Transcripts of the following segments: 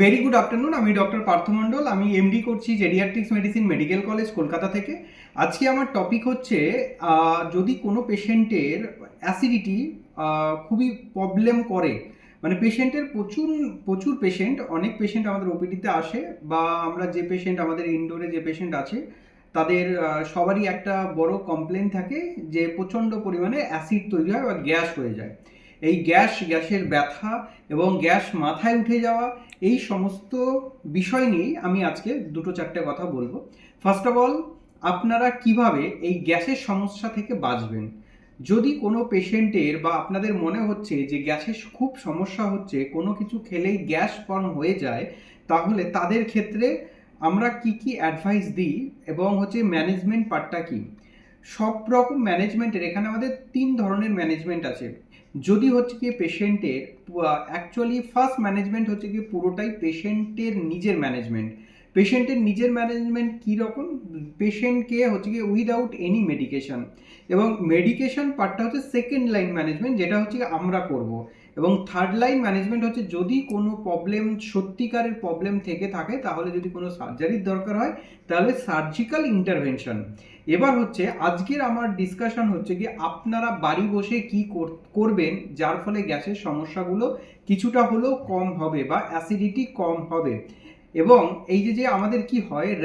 Very good afternoon আমি doctor Partha Mondal, আমি MD করছি geriatrics medicine medical college Kolkata থেকে। আজকে আমার টপিক হচ্ছে যদি কোনো পেশেন্টের অ্যাসিডিটি খুবই প্রবলেম করে মানে পেশেন্টের প্রচুর প্রচুর পেশেন্ট অনেক পেশেন্ট আমাদের ওপিডিতে আসে, বা আমরা যে পেশেন্ট আমাদের ইনডোরে যে পেশেন্ট আছে, তাদের সবারই একটা বড় কমপ্লেন থাকে যে প্রচণ্ড পরিমাণে অ্যাসিড তৈরি হয় বা গ্যাস হয়ে যায়। এই গ্যাস, গ্যাসের ব্যথা এবং গ্যাস মাথায় উঠে যাওয়া, এই সমস্ত বিষয় নিয়েই আমি আজকে দুটো চারটে কথা বলব। ফার্স্ট অফ অল আপনারা কীভাবে এই গ্যাসের সমস্যা থেকে বাঁচবেন? যদি কোনো পেশেন্টের বা আপনাদের মনে হচ্ছে যে গ্যাসের খুব সমস্যা হচ্ছে, কোনো কিছু খেলেই গ্যাস ফর্ম হয়ে যায়, তাহলে তাদের ক্ষেত্রে আমরা কি কি অ্যাডভাইস দিই এবং হচ্ছে ম্যানেজমেন্ট পার্টটা কি? সব রকম ম্যানেজমেন্টের এখানে আমাদের তিন ধরনের ম্যানেজমেন্ট আছে। যদি হচ্ছে কি পেশেন্টের অ্যাকচুয়ালি ফার্স্ট ম্যানেজমেন্ট হচ্ছে কি পুরোটাই পেশেন্টের নিজের ম্যানেজমেন্ট পেশেন্টের নিজের ম্যানেজমেন্ট কী রকম পেশেন্টকে হচ্ছে কি উইদাউট এনি মেডিকেশন এবং মেডিকেশন পার্টটা হচ্ছে সেকেন্ড লাইন ম্যানেজমেন্ট যেটা হচ্ছে আমরা করব। এবং থার্ড লাইন ম্যানেজমেন্ট হচ্ছে যদি কোনো প্রবলেম সত্যিকারের প্রবলেম থেকে থাকে, তাহলে যদি কোনো সার্জারির দরকার হয়, তাহলে সার্জিক্যাল ইন্টারভেনশন এবার হচ্ছে আজকের আমার ডিসকাশন হচ্ছে কি আপনারা বাড়ি বসে কি কর- করবেন, যার ফলে গ্যাসের সমস্যাগুলো কিছুটা হলেও কম হবে বা অ্যাসিডিটি কম হবে। এবং এই যে যে আমাদের কি হয়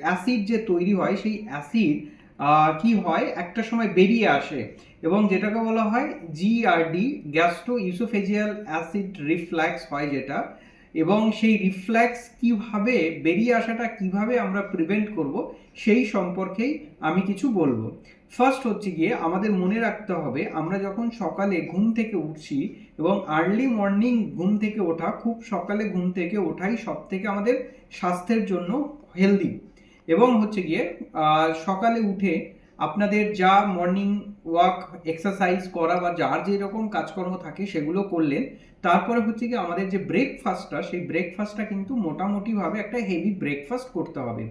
অ্যাসিড যে তৈরি হয়, সেই অ্যাসিড কি হয়, একটা সময় বেরিয়ে আসে এবং যেটাকে বলা হয় GERD gastro oesophageal acid reflux হয় যেটা। এবং সেই রিফ্ল্যাক্স কীভাবে, বেরিয়ে আসাটা কীভাবে আমরা প্রিভেন্ট করব, সেই সম্পর্কেই আমি কিছু বলব। ফার্স্ট হচ্ছে গিয়ে আমাদের মনে রাখতে হবে, আমরা যখন সকালে ঘুম থেকে উঠছি এবং আর্লি মর্নিং ঘুম থেকে ওঠা, খুব সকালে ঘুম থেকে ওঠাই সব থেকে আমাদের স্বাস্থ্যের জন্য হেলদি এবং হচ্ছে গিয়ে সকালে উঠে আপনাদের যা মর্নিং ওয়াক এক্সারসাইজ করা বা যার যে রকম কাজকর্ম থাকে সেগুলো করলেন। তারপরে হচ্ছে কি আমাদের যে ব্রেকফাস্টটা সেই ব্রেকফাস্টটা কিন্তু মোটামুটিভাবে একটা হেভি ব্রেকফাস্ট করতে হবে।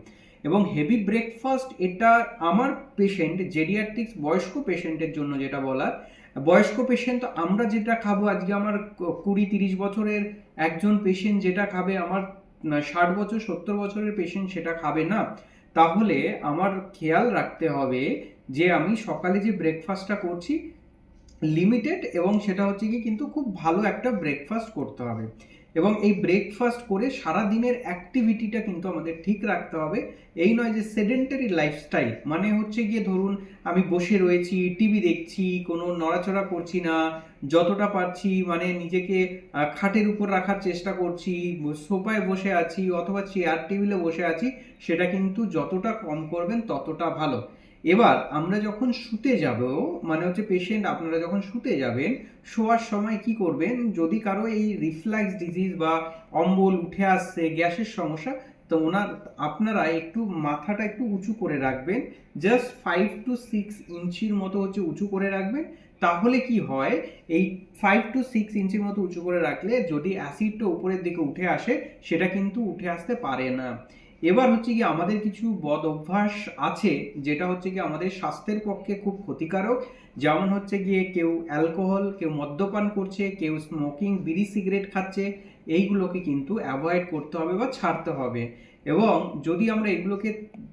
এবং হেভি ব্রেকফাস্ট এটা আমার পেশেন্ট জেডিয়াট্রিক্স বয়স্ক পেশেন্টের জন্য যেটা বলার, বয়স্ক পেশেন্ট আমরা যেটা খাব, আজকে আমার কুড়ি তিরিশ বছরের একজন পেশেন্ট যেটা খাবে, আমার ষাট বছর, সত্তর বছরের পেশেন্ট সেটা খাবে না। তাহলে আমার খেয়াল রাখতে হবে যে আমি সকালে যে ব্রেকফাস্টটা করছি লিমিটেড এবং সেটা হচ্ছে কি কিন্তু খুব ভালো একটা ব্রেকফাস্ট করতে হবে। এবং এই ব্রেকফাস্ট করে সারা দিনের অ্যাক্টিভিটিটা কিন্তু আমাদের ঠিক রাখতে হবে। এই নয় যে সেডেন্টারি লাইফস্টাইল মানে হচ্ছে গিয়ে ধরুন আমি বসে রয়েছি টিভি দেখছি, কোনো নড়াচড়া করছি না, যতটা পারছি মানে নিজেকে খাটের উপর রাখার চেষ্টা করছি, সোফায় বসে আছি অথবা চেয়ার টেবিলে বসে আছি, সেটা কিন্তু যতটা কম করবেন ততটা ভালো। এবার আমরা যখন শুতে যাব মানে হচ্ছে পেশেন্ট আপনারা যখন শুতে যাবেন, শোয়ার সময় কি করবেন? যদি কারও এই রিফ্লাক্স ডিজিজ বা অম্বল উঠে আসছে, গ্যাসের সমস্যা, তো ওনার, আপনারা একটু মাথাটা একটু উঁচু করে রাখবেন। জাস্ট ফাইভ টু সিক্স ইঞ্চির মতো হচ্ছে উঁচু করে রাখবেন। তাহলে কি হয়, এই ফাইভ টু সিক্স ইঞ্চির মতো উঁচু করে রাখলে যদি অ্যাসিডটা উপরের দিকে উঠে আসে, সেটা কিন্তু উঠে আসতে পারে না। এবার হচ্ছে কি আমাদের কিছু বদ অভ্যাস আছে, যেটা হচ্ছে কি আমাদের স্বাস্থ্যের পক্ষে খুব ক্ষতিকারক। যেমন হচ্ছে গিয়ে কেউ অ্যালকোহল, কেউ মদ্যপান করছে, কেউ স্মোকিং বিড়ি সিগারেট খাচ্ছে, এইগুলোকে কিন্তু অ্যাভয়েড করতে হবে বা ছাড়তে হবে। এবং যদি আমরা এগুলোকে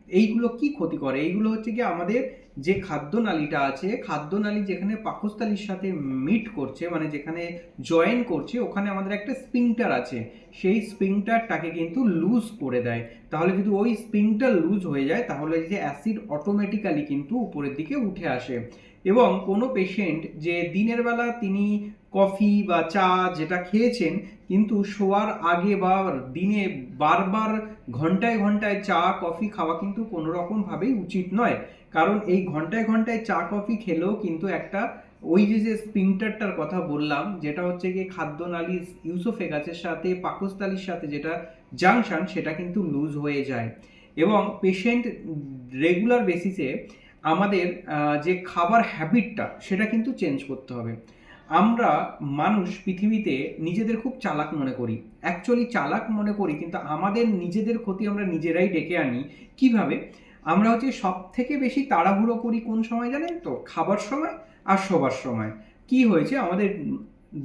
এইগুলো কি ক্ষতি করে? এইগুলো হচ্ছে কি আমাদের যে খাদ্যনালীটা আছে, খাদ্যনালী যেখানে পাকস্থলীর সাথে মিট করছে মানে যেখানে জয়েন করছে, ওখানে আমাদের একটা স্পিংটার আছে। সেই স্পিংটারটাকে কিন্তু লুজ করে দেয়। তাহলে যদি ওই স্প্রিংটার লুজ হয়ে যায়, তাহলে যে অ্যাসিড অটোমেটিক্যালি কিন্তু উপরের দিকে উঠে আসে। এবং কোনো পেশেন্ট যে দিনের বেলা তিনি কফি বা চা যেটা খেয়েছেন, কিন্তু শোয়ার আগে বা দিনে বারবার ঘন্টায় ঘন্টায় চা, কফি খাওয়া কিন্তু কোনো রকমভাবেই উচিত নয়। কারণ এই ঘন্টায় ঘন্টায় চা, কফি খেলেও কিন্তু একটা ওই যে যে স্পিংটারটার কথা বললাম, যেটা হচ্ছে গিয়ে খাদ্যনালী ইউসোফেগাসের সাথে পাকস্থলীর সাথে যেটা জাংশন, সেটা কিন্তু লুজ হয়ে যায়। এবং পেশেন্ট রেগুলার বেসিসে আমাদের যে খাবার হ্যাবিটটা, সেটা কিন্তু চেঞ্জ করতে হবে। আমরা মানুষ পৃথিবীতে নিজেদের খুব চালাক মনে করি। অ্যাকচুয়ালি চালাক মনে করি, কিন্তু আমাদের নিজেদের ক্ষতি আমরা নিজেরাই ডেকে আনি। কীভাবে? আমরা হচ্ছে সব থেকে বেশি তাড়াহুড়ো করি কোন সময় জানেন তো? খাবার সময় আর শোবার সময়। কি হয়েছে? আমাদের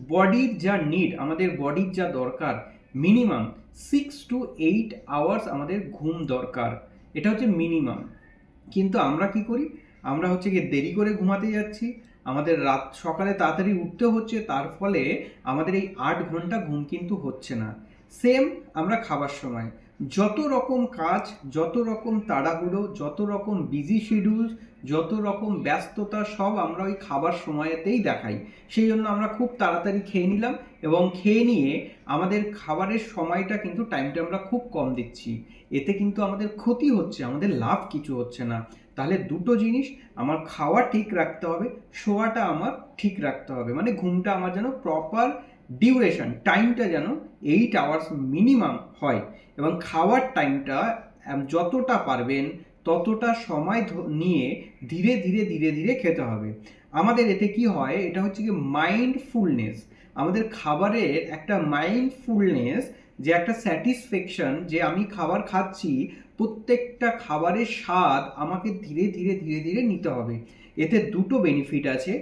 বডির যা নিড আমাদের বডির যা দরকার minimum six to eight hours আমাদের ঘুম দরকার। এটা হচ্ছে মিনিমাম কিন্তু আমরা কি করি? আমরা হচ্ছে গিয়ে দেরি করে ঘুমাতে যাচ্ছি আমাদের রাত সকালে তাড়াতাড়ি উঠতে হচ্ছে, তার ফলে আমাদের এই আট ঘণ্টা ঘুম কিন্তু হচ্ছে না। সেম আমরা খাবার সময়। যত রকম কাজ, যত রকম তাড়াহুড়ো, যত রকম বিজি শিডিউল যত রকম ব্যস্ততা, সব আমরা ওই খাবার সময়েতেই দেখাই। সেই জন্য আমরা খুব তাড়াতাড়ি খেয়ে নিলাম এবং খেয়ে নিয়ে আমাদের খাবারের সময়টা কিন্তু টাইমটা আমরা খুব কম দিচ্ছি। এতে কিন্তু আমাদের ক্ষতি হচ্ছে, আমাদের লাভ কিছু হচ্ছে না। তাহলে দুটো জিনিস আমার খাওয়া ঠিক রাখতে হবে, শোয়াটা আমার ঠিক রাখতে হবে। মানে ঘুমটা আমার যেন প্রপার ডিউরেশন টাইমটা যেন এইট আওয়ার্স মিনিমাম হয়। এবং খাওয়ার টাইমটা যতটা পারবেন, ততটা সময় নিয়ে ধীরে ধীরে ধীরে ধীরে খেতে হবে। আমাদের এতে কি হয়, এটা হচ্ছে কি মাইন্ডফুলনেস আমাদের খাবারের একটা মাইন্ডফুলনেস যে একটা স্যাটিসফ্যাকশন যে আমি খাবার খাচ্ছি, প্রত্যেকটা খাবারের স্বাদ আমাকে ধীরে ধীরে ধীরে ধীরে নিতে হবে। এতে দুটো বেনিফিট আছে।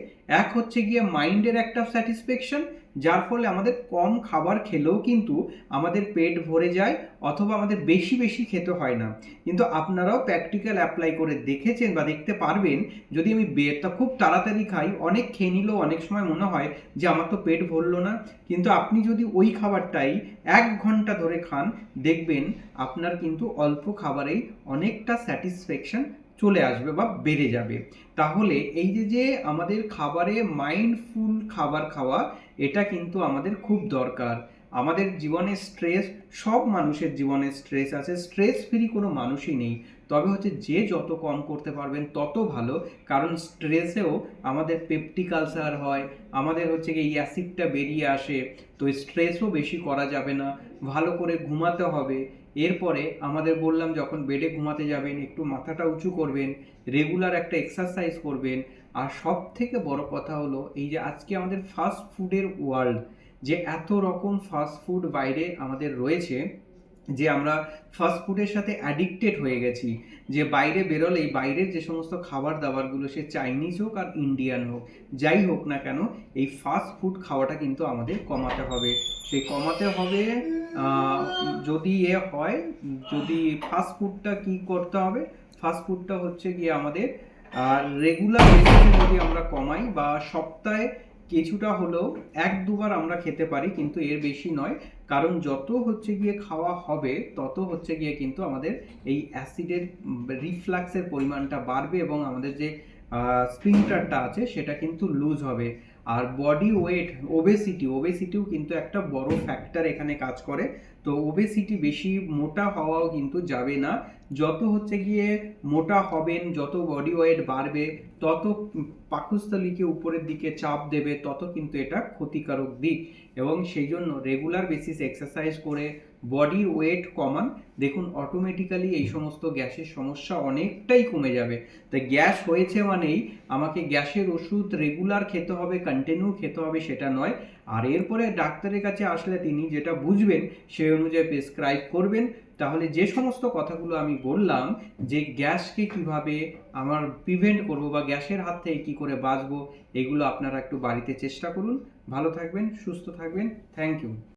এক হচ্ছে গিয়ে মাইন্ডের একটা স্যাটিসফ্যাকশন যার ফলে আমাদের কম খাবার খেলেও কিন্তু আমাদের পেট ভরে যায় অথবা আমাদের বেশি বেশি খেতে হয় না। কিন্তু আপনারাও প্র্যাকটিক্যাল অ্যাপ্লাই করে দেখেছেন বা দেখতে পারবেন, যদি আমি বেরটা খুব তাড়াতাড়ি খাই, অনেক খেয়ে নিলেও অনেক সময় মনে হয় যে আমার তো পেট ভরলো না। কিন্তু আপনি যদি ওই খাবারটাই এক ঘণ্টা ধরে খান, দেখবেন আপনার কিন্তু অল্প খাবারেই অনেকটা স্যাটিসফ্যাকশন চলে আসবে বা বেড়ে যাবে। তাহলে এই যে যে আমাদের খাবারে মাইন্ডফুল খাবার খাওয়া এটা কিন্তু আমাদের খুব দরকার। আমাদের জীবনে স্ট্রেস সব মানুষের জীবনে স্ট্রেস আছে। স্ট্রেস ফ্রি কোনো মানুষই নেই। তবে হচ্ছে যে যত কম করতে পারবেন, তত ভালো। কারণ স্ট্রেসেও আমাদের পেপটিক আলসার হয়, আমাদের হচ্ছে এই অ্যাসিডটা বেরিয়ে আসে। তো স্ট্রেসও বেশি করা যাবে না। ভালো করে ঘুমাতে হবে। এরপরে আমাদের বললাম যখন বেডে ঘুমাতে যাবেন, একটু মাথাটা উঁচু করবেন রেগুলার একটা এক্সারসাইজ করবেন। আর সব থেকে বড় কথা হলো এই যে আজকে আমাদের ফাস্ট ফুডের ওয়ার্ল্ড যে এত রকম ফাস্ট ফুড বাইরে আমাদের রয়েছে, যে আমরা ফাস্ট ফুডের সাথে অ্যাডিক্টেড হয়ে গেছি। যে বাইরে বেরোলেই বাইরের যে সমস্ত খাবার দাবারগুলো সে চাইনিজ হোক আর ইন্ডিয়ান হোক, যাই হোক না কেন, এই ফাস্ট ফুড খাওয়াটা কিন্তু আমাদের কমাতে হবে। সেই কমাতে হবে যদি এ হয়, যদি ফাস্ট ফুডটা কি করতে হবে? ফাস্ট ফুডটা হচ্ছে গিয়ে আমাদের রেগুলার বেসিসে যদি আমরা কমাই বা সপ্তাহে কিছুটা হলেও এক দুবার আমরা খেতে পারি, কিন্তু এর বেশি নয়। কারণ যত হচ্ছে গিয়ে খাওয়া হবে, তত হচ্ছে গিয়ে কিন্তু আমাদের এই অ্যাসিডের রিফ্লাক্সের পরিমাণটা বাড়বে এবং আমাদের যে স্প্রিন্টারটা আছে, সেটা কিন্তু লুজ হবে। আর বডি ওয়েট ওবেসিটি ওবেসিটিও কিন্তু একটা বড় ফ্যাক্টর এখানে কাজ করে। তো ওবেসিটি বেশি মোটা হওয়াও কিন্তু যাবে না। যত হচ্ছে গিয়ে মোটা হবেন, যত বডি ওয়েট বাড়বে, তত পাকস্থলীকে উপরের দিকে চাপ দেবে, তত কিন্তু এটা ক্ষতিকারক দিক। এবং সেই জন্য রেগুলার বেসিস এক্সারসাইজ করে বডির ওয়েট কমান। দেখুন অটোমেটিক্যালি এই সমস্ত গ্যাসের সমস্যা অনেকটাই কমে যাবে। তাই গ্যাস হয়েছে মানেই আমাকে গ্যাসের ওষুধ রেগুলার খেতে হবে কন্টিনিউ খেতে হবে সেটা নয়। আর এরপরে ডাক্তারের কাছে আসলে তিনি যেটা বুঝবেন সেই অনুযায়ী প্রেসক্রাইব করবেন। তাহলে যে সমস্ত কথাগুলো আমি বললাম, যে গ্যাসকে কীভাবে আমার প্রিভেন্ট করব বা গ্যাসের হাত থেকে কী করে বাঁচবো, এগুলো আপনারা একটু বাড়িতে চেষ্টা করুন। ভালো থাকবেন, সুস্থ থাকবেন। Thank you